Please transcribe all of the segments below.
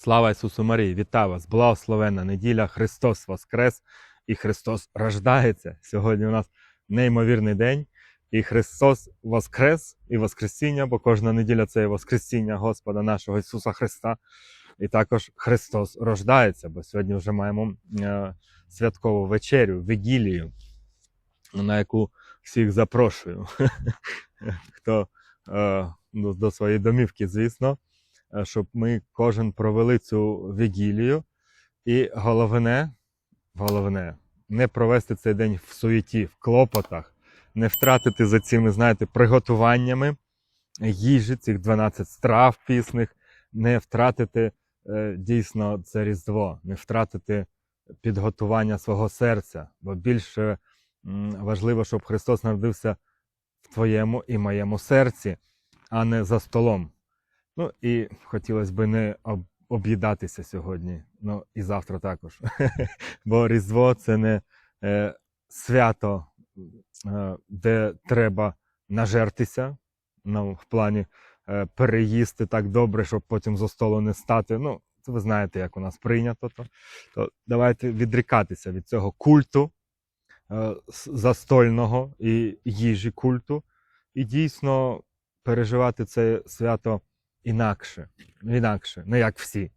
Слава Ісусу Марії! Вітаю вас! Благословенна неділя! Христос Воскрес і Христос рождається. Сьогодні у нас неймовірний день. І Христос Воскрес і Воскресіння, бо кожна неділя це є Воскресіння Господа нашого Ісуса Христа. І також Христос рождається, бо сьогодні вже маємо е, святкову вечерю, вигілію, на яку всіх запрошую. Хто е, до, до своєї домівки, звісно, щоб ми кожен провели цю вігілію. І головне, головне, не провести цей день в суєті, в клопотах, не втратити за цими, знаєте, приготуваннями їжі, цих 12 страв пісних, не втратити е, дійсно це Різдво, не втратити підготування свого серця, бо більше важливо, щоб Христос народився в твоєму і моєму серці, а не за столом. Ну і хотілося б не об- об'їдатися сьогодні, ну і завтра також. Бо Різдво це не е, свято, е, де треба нажертися, ну, в плані е, переїсти так добре, щоб потім за столу не стати. Ну, це ви знаєте, як у нас прийнято. То, то давайте відрікатися від цього культу е, застольного і їжі культу, і дійсно переживати це свято інакше, інакше, не як всі.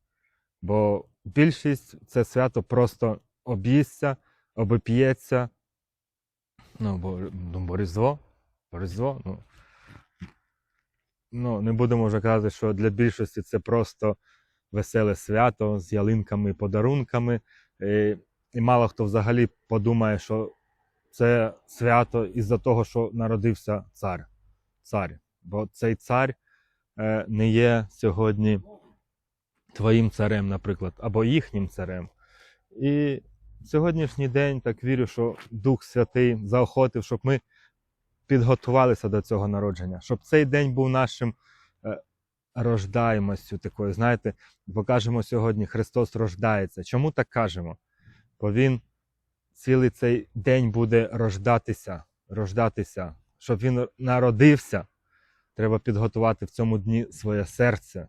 Бо більшість це свято просто об'їсться, обип'ється. Ну, бо, ну, бо Різдво, бо Різдво, ну. Ну, не будемо вже казати, що для більшості це просто веселе свято з ялинками і подарунками. І, і мало хто взагалі подумає, що це свято із-за того, що народився цар. цар. Бо цей цар не є сьогодні твоїм царем, наприклад, або їхнім царем. І сьогоднішній день так вірю, що Дух Святий заохотив, щоб ми підготувалися до цього народження, щоб цей день був нашим е, рождаємостю такою. Знаєте, покажемо сьогодні, Христос рождається. Чому так кажемо? Бо Він цілий цей день буде рождатися, рождатися. Щоб він народився, треба підготувати в цьому дні своє серце,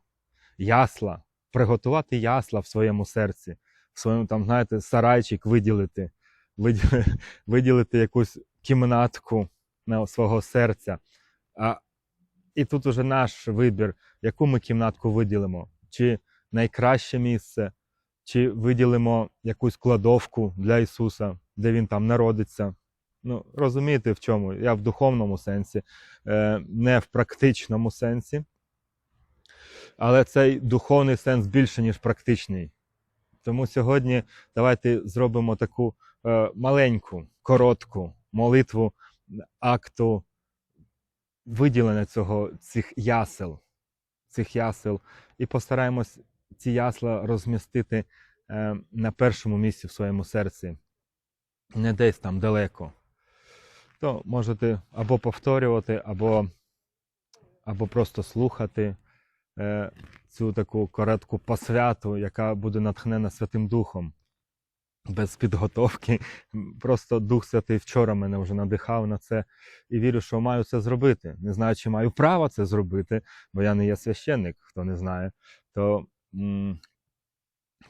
ясла, приготувати ясла в своєму серці, в своєму там, знаєте, сарайчик виділити, виділити, виділити якусь кімнатку на свого серця. А, і тут уже наш вибір, яку ми кімнатку виділимо, чи найкраще місце, чи виділимо якусь кладовку для Ісуса, де Він там народиться. Ну, розумієте в чому? Я в духовному сенсі, е, не в практичному сенсі. Але цей духовний сенс більше, ніж практичний. Тому сьогодні давайте зробимо таку е, маленьку, коротку молитву акту виділення цього, цих ясел, цих ясел, і постараємось ці ясла розмістити е, на першому місці в своєму серці, не десь там далеко. То можете або повторювати, або, або просто слухати е, цю таку коротку посвяту, яка буде натхнена Святим Духом. Без підготовки. Просто Дух Святий вчора мене вже надихав на це і вірю, що маю це зробити. Не знаю, чи маю право це зробити, бо я не є священник, хто не знає. То м-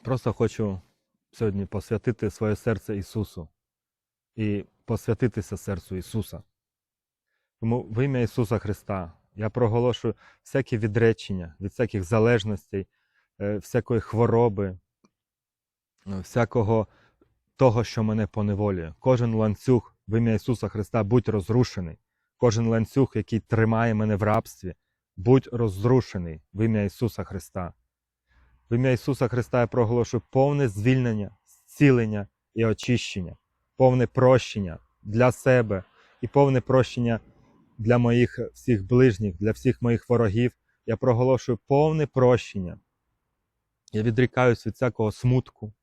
просто хочу сьогодні посвятити своє серце Ісусу і посвятитися серцю Ісуса. Тому в ім'я Ісуса Христа я проголошую всякі відречення від всяких залежностей, е, всякої хвороби, е, всякого того, що мене поневолює. Кожен ланцюг в ім'я Ісуса Христа будь розрушений. Кожен ланцюг, який тримає мене в рабстві, будь розрушений в ім'я Ісуса Христа. В ім'я Ісуса Христа я проголошую повне звільнення, зцілення і очищення, повне прощення для себе і повне прощення для моїх всіх ближніх, для всіх моїх ворогів. Я проголошую повне прощення. Я відрікаюсь від всякого смутку,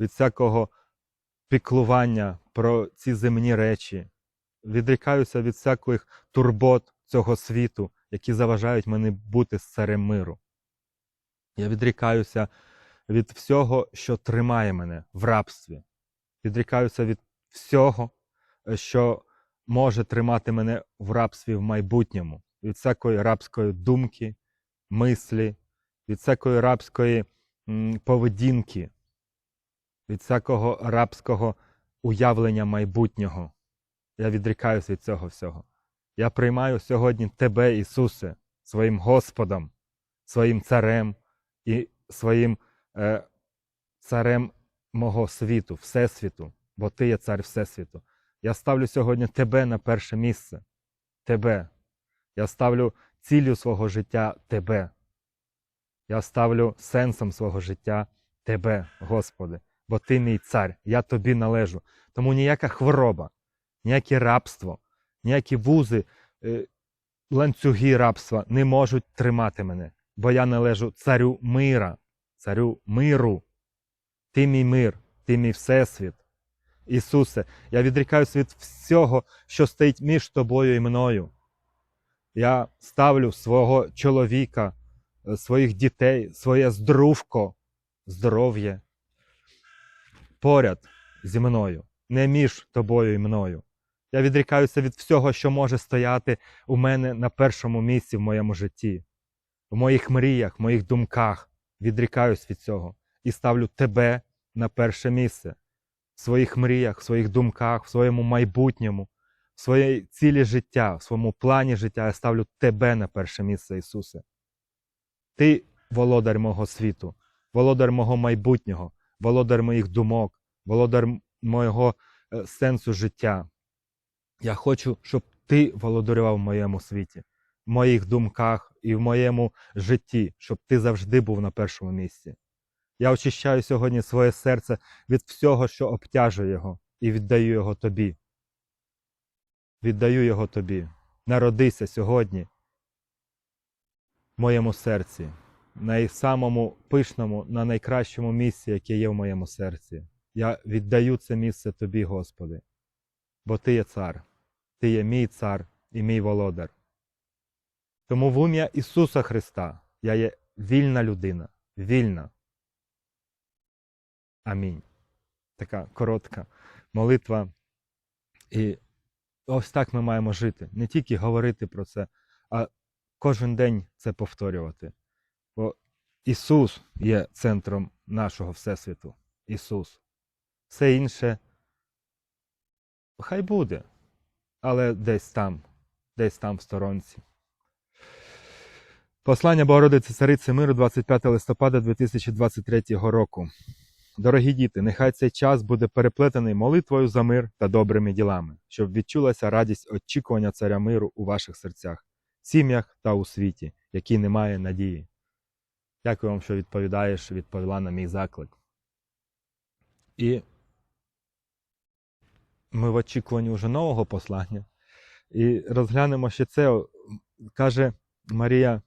від всякого піклування про ці земні речі, відрікаюся від всяких турбот цього світу, які заважають мені бути царем миру. Я відрікаюся від всього, що тримає мене в рабстві. Відрікаюся від всього, що може тримати мене в рабстві в майбутньому, від всякої рабської думки, мислі, від всякої рабської поведінки, від всякого рабського уявлення майбутнього. Я відрікаюсь від цього всього. Я приймаю сьогодні Тебе, Ісусе, своїм Господом, своїм царем і своїм е, царем мого світу, Всесвіту, бо Ти є цар Всесвіту. Я ставлю сьогодні Тебе на перше місце. Тебе. Я ставлю ціллю свого життя Тебе. Я ставлю сенсом свого життя Тебе, Господи, бо Ти мій цар, я тобі належу. Тому ніяка хвороба, ніяке рабство, ніякі вузи, е, ланцюги рабства не можуть тримати мене, бо я належу царю мира, царю миру. Ти мій мир, ти мій всесвіт. Ісусе, я відрікаюся від всього, що стоїть між тобою і мною. Я ставлю свого чоловіка, е, своїх дітей, своє здоров'ко, здоров'я поряд зі мною, не між тобою і мною. Я відрікаюся від всього, що може стояти у мене на першому місці в моєму житті, в моїх мріях, в моїх думках. Відрікаюсь від цього і ставлю тебе на перше місце в своїх мріях, в своїх думках, в своєму майбутньому, в своїй цілі життя, в своєму плані життя я ставлю тебе на перше місце, Ісусе. Ти володар мого світу, володар мого майбутнього, володар моїх думок, володар мого е, сенсу життя. Я хочу, щоб ти володарював в моєму світі, в моїх думках і в моєму житті, щоб ти завжди був на першому місці. Я очищаю сьогодні своє серце від всього, що обтяжує його, і віддаю його тобі. Віддаю його тобі. Народися сьогодні в моєму серці, на самому пишному, на найкращому місці, яке є в моєму серці. Я віддаю це місце тобі, Господи, бо Ти є цар, Ти є мій цар і мій володар. Тому в ім'я Ісуса Христа я є вільна людина, вільна. Амінь. Така коротка молитва. І ось так ми маємо жити. Не тільки говорити про це, а кожен день це повторювати. Бо Ісус є центром нашого Всесвіту. Ісус. Все інше хай буде, але десь там, десь там в сторонці. Послання Богородиці Цариці Миру 25 листопада 2023 року. Дорогі діти, нехай цей час буде переплетений молитвою за мир та добрими ділами, щоб відчулася радість очікування царя миру у ваших серцях, сім'ях та у світі, який не має надії. Дякую вам, що відповідаєш, відповіла на мій заклик. І ми в очікуванні вже нового послання. І розглянемо ще це, каже Марія,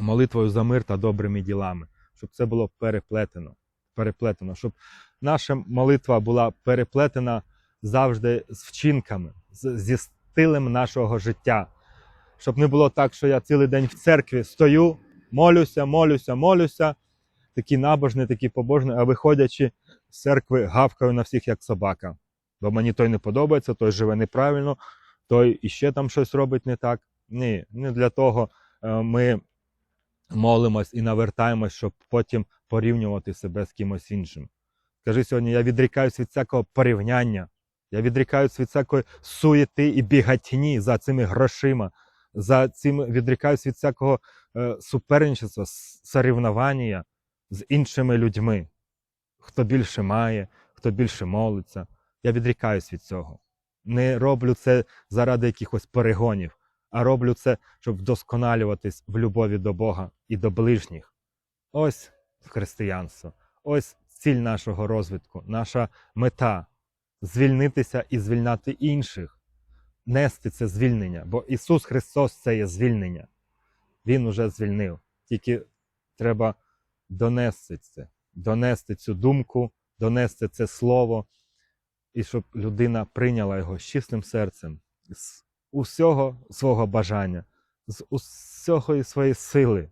молитвою за мир та добрими ділами, щоб це було переплетено переплетено, щоб наша молитва була переплетена завжди з вчинками, зі стилем нашого життя. Щоб не було так, що я цілий день в церкві стою, молюся, молюся, молюся, такий набожний, такий побожний, а виходячи з церкви, гавкаю на всіх як собака. Бо мені той не подобається, той живе неправильно, той іще там щось робить не так. Ні, не для того е, ми молимось і навертаємось, щоб потім порівнювати себе з кимось іншим. Скажи сьогодні, я відрікаюсь від всякого порівняння, я відрікаюсь від всякої суєти і бігатні за цими грошима, за цим відрікаюсь від всякого е, суперничества, с- соревнування з іншими людьми. Хто більше має, хто більше молиться. Я відрікаюсь від цього. Не роблю це заради якихось перегонів, а роблю це, щоб вдосконалюватись в любові до Бога і до ближніх. Ось християнство, ось ціль нашого розвитку, наша мета звільнитися і звільняти інших, нести це звільнення, бо Ісус Христос це є звільнення. Він уже звільнив. Тільки треба донести це, донести цю думку, донести це слово, і щоб людина прийняла його з чистим серцем, з усього свого бажання, з усього своєї сили.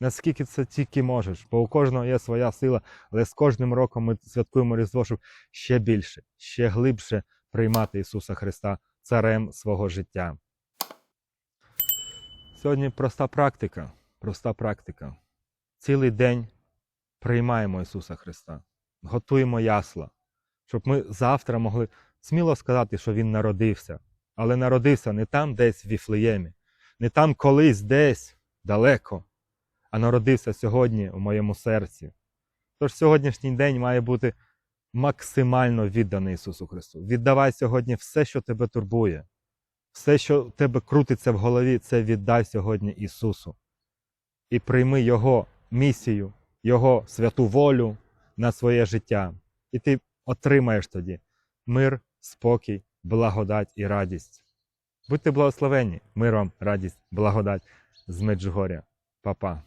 Наскільки це тільки можеш, бо у кожного є своя сила, але з кожним роком ми святкуємо Різдво, щоб ще більше, ще глибше приймати Ісуса Христа царем свого життя. Сьогодні проста практика, проста практика. Цілий день приймаємо Ісуса Христа, готуємо ясла, щоб ми завтра могли сміло сказати, що Він народився, але народився не там, десь в Віфлеємі, не там колись десь далеко, а народився сьогодні у моєму серці. Тож сьогоднішній день має бути максимально відданий Ісусу Христу. Віддавай сьогодні все, що тебе турбує, все, що в тебе крутиться в голові, це віддай сьогодні Ісусу. І прийми Його місію, Його святу волю на своє життя. І ти отримаєш тоді мир, спокій, благодать і радість. Будьте благословенні, миром, радість, благодать з Меджугоря. Па-па.